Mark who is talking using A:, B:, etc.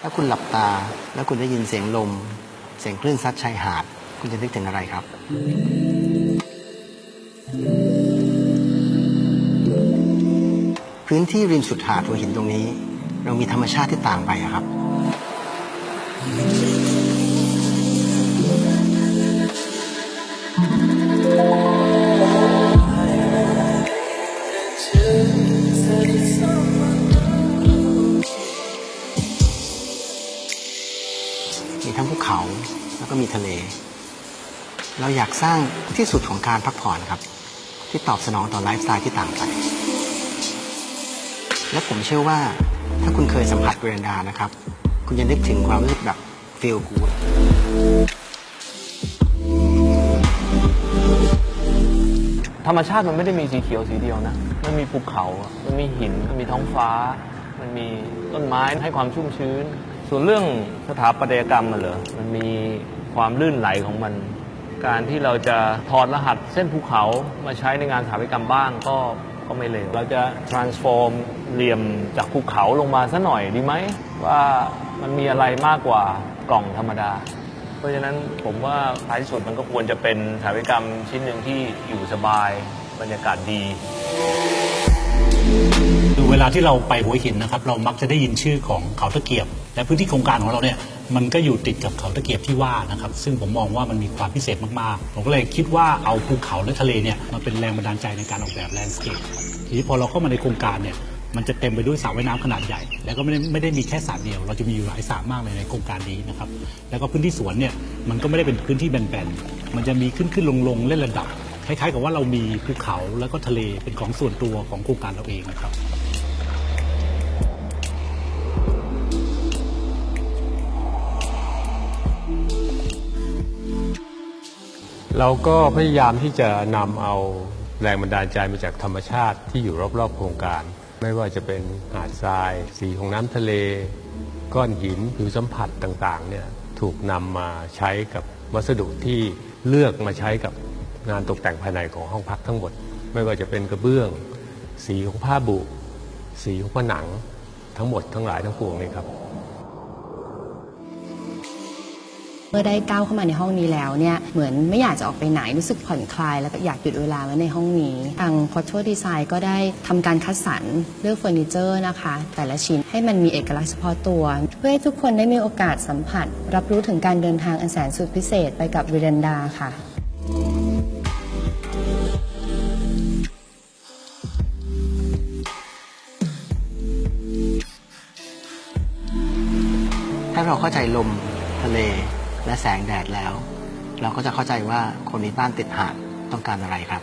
A: ถ้าคุณหลับตาแล้วคุณได้ยินเสียงลม เสียงคลื่นซัดชายหาด คุณจะนึกถึงอะไรครับ พื้นที่ริมสุดหาดหัวหินตรงนี้ เรามีธรรมชาติที่ต่างไปครับ แล้วก็มีทะเล เราอยากสร้างที่สุดของการพักผ่อนครับ ที่ตอบสนองต่อไลฟ์สไตล์ที่ต่างไป และผมเชื่อว่าถ้าคุณเคยสัมผัสเวรนดานะครับ คุณจะนึกถึงความรู้สึกแบบ feel good
B: ธรรมชาติมันไม่ได้มีสีเขียวสีเดียวนะ มันมีภูเขาอะมันมีหิน มันมีท้องฟ้า มันมีต้นไม้ให้ความชุ่มชื้น ส่วนเรื่องสถาปัตยกรรมมันเหรอ มันมี ความลื่นไหลของมัน การที่เราจะถอดรหัสเส้นภูเขามาใช้ในงานสถาปัตยกรรมบ้างก็ก็ไม่เลวเราจะ transform เหลี่ยมจากภูเขาลงมาซะหน่อยดีไหม ว่ามันมีอะไรมากกว่ากล่องธรรมดา เพราะฉะนั้นผมว่าท้ายที่สุดมันก็ควรจะเป็นสถาปัตยกรรมชิ้นหนึ่งที่อยู่สบายบรรยากาศดี
C: คือเวลาที่เราไปหัวหินนะครับ เรามักจะได้ยินชื่อของเขาตะเกียบ และพื้นที่โครงการของเราเนี่ยมันก็อยู่ติดกับเขาตะเกียบที่ว่านะครับ ซึ่งผมมองว่ามันมีความพิเศษมากๆ ผมก็เลยคิดว่าเอาภูเขาและทะเลเนี่ยมาเป็นแรงบันดาลใจในการออกแบบแลนด์สเคปทีนี้พอเราเข้ามาในโครงการเนี่ยมันจะเต็มไปด้วยสระว่ายน้ำขนาดใหญ่ แล้วก็ไม่ได้ไม่ได้มีแค่สระเดียว เราจะมีอยู่หลายสระมากเลยในโครงการนี้นะครับ แล้วก็พื้นที่สวนเนี่ยมันก็ไม่ได้เป็นพื้นที่แบนๆ มันจะมีขึ้นขึ้นลงลงเล่นระดับ คล้ายๆ กับว่าเรามีภูเขาแล้วก็ทะเลเป็นของส่วนตัวของโครงการเราเองนะครับ
D: เราก็พยายามที่จะนำเอาแรงบันดาลใจมาจากธรรมชาติที่อยู่รอบๆโครงการ ไม่ว่าจะเป็นหาดทราย สีของน้ำทะเล ก้อนหินผิวสัมผัสต่างๆเนี่ยถูกนำมาใช้กับวัสดุที่เลือกมาใช้กับงานตกแต่งภายในของห้องพักทั้งหมด ไม่ว่าจะเป็นกระเบื้อง สีของผ้าบุ สีของผนังทั้งหมดทั้งหลายทั้งปวงเลยครับ
E: เมื่อได้ก้าวเข้ามาในห้องนี้แล้วเนี่ยเหมือนไม่อยากจะออกไปไหนรู้สึกผ่อนคลาย แล้วก็อยากหยุดเวลาไว้ในห้องนี้ ทาง p o r t r a Design ก็ได้ทำการคัดสรรเลือกเฟอร์นิเจอร์นะคะ แต่ละชิ้นให้มันมีเอกลักษณ์เฉพาะตัว เพื่อให้ทุกคนได้มีโอกาสสัมผัส รับรู้ถึงการเดินทางอันแสนสุดพิเศษไปกับวิเรนดาค่ะ
A: ถ้าเราเข้าใจลมทะเล และแสงแดดแล้ว เราก็จะเข้าใจว่าคนในบ้านติดหาดต้องการอะไรครับ